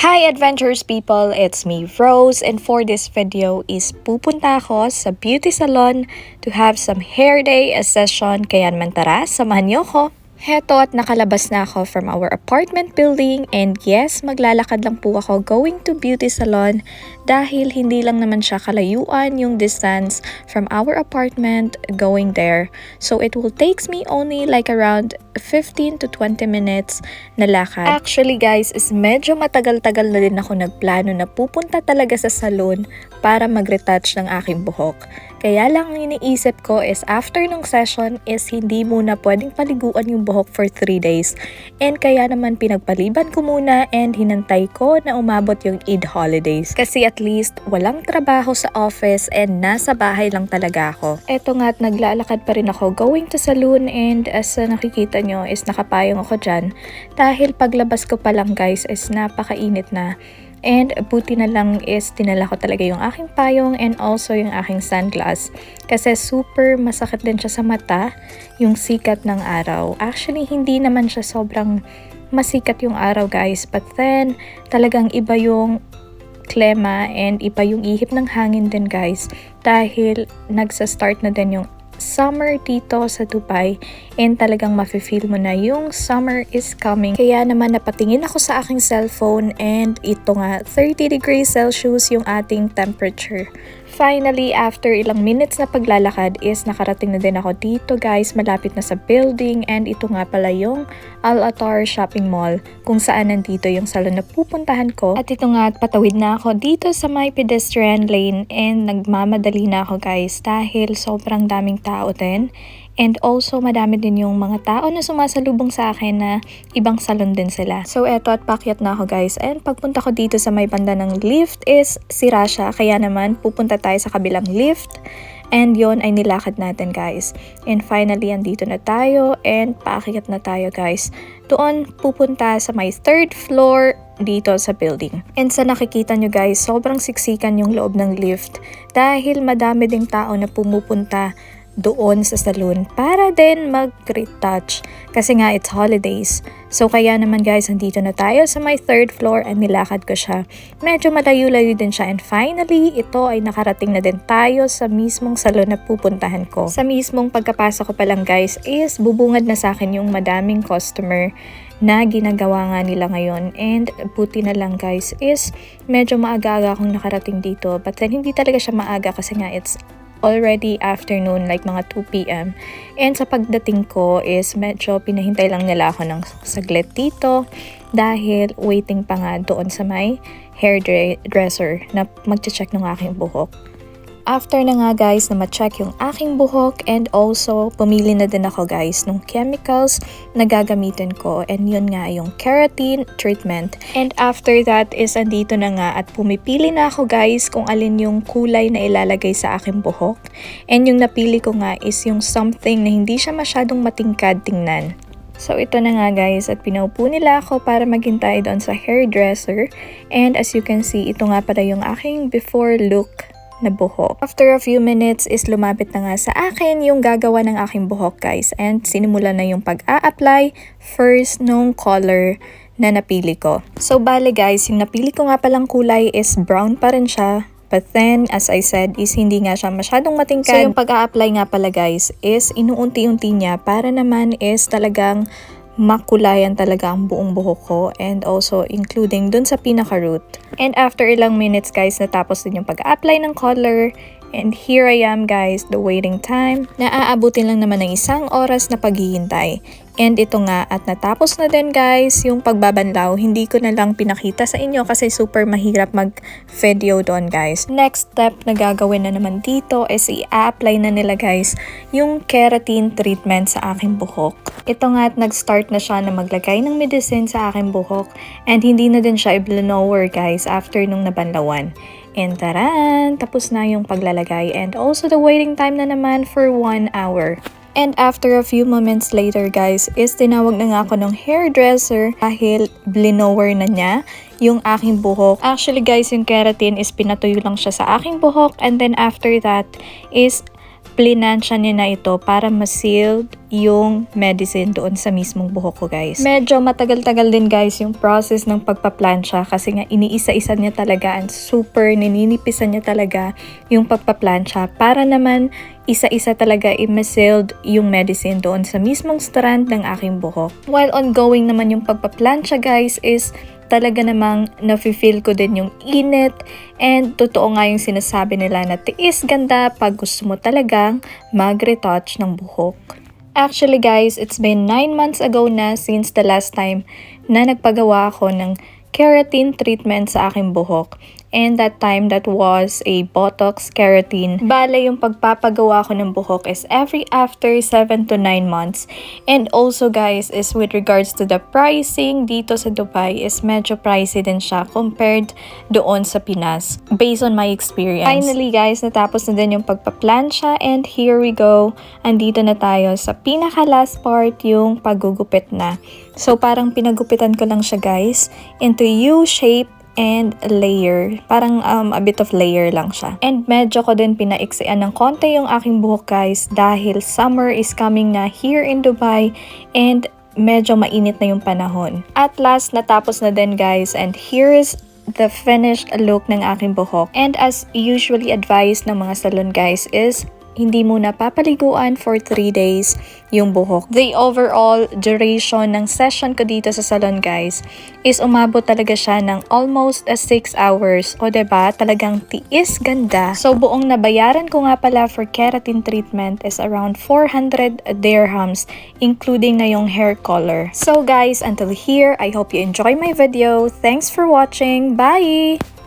Hi adventurous people, it's me Rose and for this video is pupunta ako sa beauty salon to have some hair day a session kaya naman tara, samahan niyo ko. Heto at nakalabas na ako from our apartment building and yes, maglalakad lang po ako going to beauty salon dahil hindi lang naman siya kalayuan yung distance from our apartment going there. So it will takes me only like around 15 to 20 minutes na lakad. Actually guys, is medyo matagal-tagal na din ako nagplano na pupunta talaga sa salon para mag-retouch ng aking buhok. Kaya lang ang iniisip ko is after ng session is hindi muna pwedeng paliguan yung buhok for 3 days. And kaya naman pinagpaliban ko muna and hinantay ko na umabot yung Eid holidays. Kasi at least walang trabaho sa office and nasa bahay lang talaga ako. Eto nga at naglalakad pa rin ako going to saloon and as uh, nakikita nyo is nakapayong ako dyan. Dahil paglabas ko pa lang guys is napakainit na. And buti na lang is tinala ko talaga yung aking payong and also yung aking sunglass. Kasi super masakit din siya sa mata, yung sikat ng araw. Actually, hindi naman siya sobrang masikat yung araw guys. But then, talagang iba yung klema and iba yung ihip ng hangin din guys. Dahil nagsa-start na din yung summer dito sa Dubai and talagang mafe-feel mo na yung summer is coming. Kaya naman napatingin ako sa aking cellphone and ito nga 30 degrees Celsius yung ating temperature. Finally, after ilang minutes na paglalakad is nakarating na din ako dito guys, malapit na sa building and ito nga pala yung Al-Atar Shopping Mall kung saan nandito yung salon na pupuntahan ko. At ito nga, patawid na ako dito sa may pedestrian lane and nagmamadali na ako guys dahil sobrang daming tao din. And also, madami din yung mga tao na sumasalubong sa akin na ibang salon din sila. So, eto at pakyat na ako guys. And pagpunta ko dito sa may banda ng lift is sira siya. Kaya naman, pupunta tayo sa kabilang lift. And yon ay nilakad natin guys. And finally, andito na tayo and paakyat na tayo guys. Doon pupunta sa may third floor dito sa building. And sa nakikita nyo guys, sobrang siksikan yung loob ng lift dahil madami ding tao na pumupunta doon sa saloon para din mag-retouch kasi nga it's holidays. So kaya naman guys, andito na tayo sa my third floor and nilakad ko siya. Medyo malayo-layo din siya and finally, ito ay nakarating na din tayo sa mismong salon na pupuntahan ko. Sa mismong pagkapasok ko pa lang guys is bubungad na sa akin yung madaming customer na ginagawa nga nila ngayon and buti na lang guys is medyo maaga-aga akong nakarating dito but then hindi talaga siya maaga kasi nga it's already afternoon, like mga 2 p.m. And sa pagdating ko is medyo pinahintay lang nila ako ng saglit dito dahil waiting pa nga doon sa may hairdresser na magche-check ng aking buhok. After na nga guys na ma-check yung aking buhok and also pumili na din ako guys ng chemicals na gagamitin ko and yun nga yung keratin treatment. And after that is andito na nga at pumipili na ako guys kung alin yung kulay na ilalagay sa aking buhok. And yung napili ko nga is yung something na hindi siya masyadong matingkad tingnan. So ito na nga guys at pinaupo nila ako para maghintay doon sa hairdresser and as you can see ito nga pala yung aking before look na buhok. After a few minutes is lumapit na nga sa akin yung gagawa ng aking buhok guys and sinimula na yung pag-a-apply first nung color na napili ko. So bale guys, yung napili ko nga palang kulay is brown pa rin siya. But then, as I said, is hindi nga siya masyadong matingkad. So yung pag-a-apply nga pala guys is inuunti-unti niya para naman is talagang makulayan talaga ang buong buhok ko and also including dun sa pinaka-root. And after ilang minutes guys, natapos din yung pag-apply ng color And here I am guys, the waiting time. Naaabutin lang naman ng isang oras na paghihintay. And ito nga, at natapos na din guys, yung pagbabanlaw, hindi ko na lang pinakita sa inyo kasi super mahirap mag-video doon guys. Next step na gagawin na naman dito is i-apply na nila guys yung keratin treatment sa aking buhok. Ito nga at nag-start na siya na maglagay ng medicine sa aking buhok and hindi na din siya i-blower guys after nung nabanlawan. And taran! Tapos na yung paglalagay and also the waiting time na naman for 1 hour. And after a few moments later guys, is tinawag na nga ako ng hairdresser dahil blinower na niya yung aking buhok. Actually guys, yung keratin is pinatuyo lang siya sa aking buhok and then after that is plinansya niya na ito para ma-sealed yung medicine doon sa mismong buhok ko guys. Medyo matagal-tagal din guys yung process ng pagpaplansya kasi nga iniisa-isa niya talaga and super nininipisan niya talaga yung pagpaplansya para naman isa-isa talaga i-sealed yung medicine doon sa mismong strand ng aking buhok. While ongoing naman yung pagpaplansya guys is talaga namang nafe-feel ko din yung init and totoo nga yung sinasabi nila na tiis ganda pag gusto mo talagang mag-retouch ng buhok. Actually guys, it's been 9 months ago na since the last time na nagpagawa ako ng keratin treatment sa aking buhok. And that time, that was a Botox keratin. Bale, yung pagpapagawa ko ng buhok is every after 7 to 9 months. And also guys, is with regards to the pricing dito sa Dubai is medyo pricey din siya compared doon sa Pinas. Based on my experience. Finally guys, natapos na din yung pagpaplansya and here we go. Andito na tayo sa pinaka last part, yung paggugupit na. So parang pinagupitan ko lang siya guys into U-shape and layer. Parang um, a bit of layer lang siya. And medyo ko din pinaiksian ng konti yung aking buhok guys dahil summer is coming na here in Dubai and medyo mainit na yung panahon. At last, natapos na din guys and here is the finished look ng aking buhok. And as usually advised ng mga salon guys is hindi muna papaliguan for 3 days yung buhok. The overall duration ng session ko dito sa salon guys is umabot talaga siya ng almost 6 hours. O ba diba, talagang tiis ganda. So buong nabayaran ko nga pala for keratin treatment is around 400 dirhams including na yung hair color. So guys, until here, I hope you enjoy my video. Thanks for watching. Bye!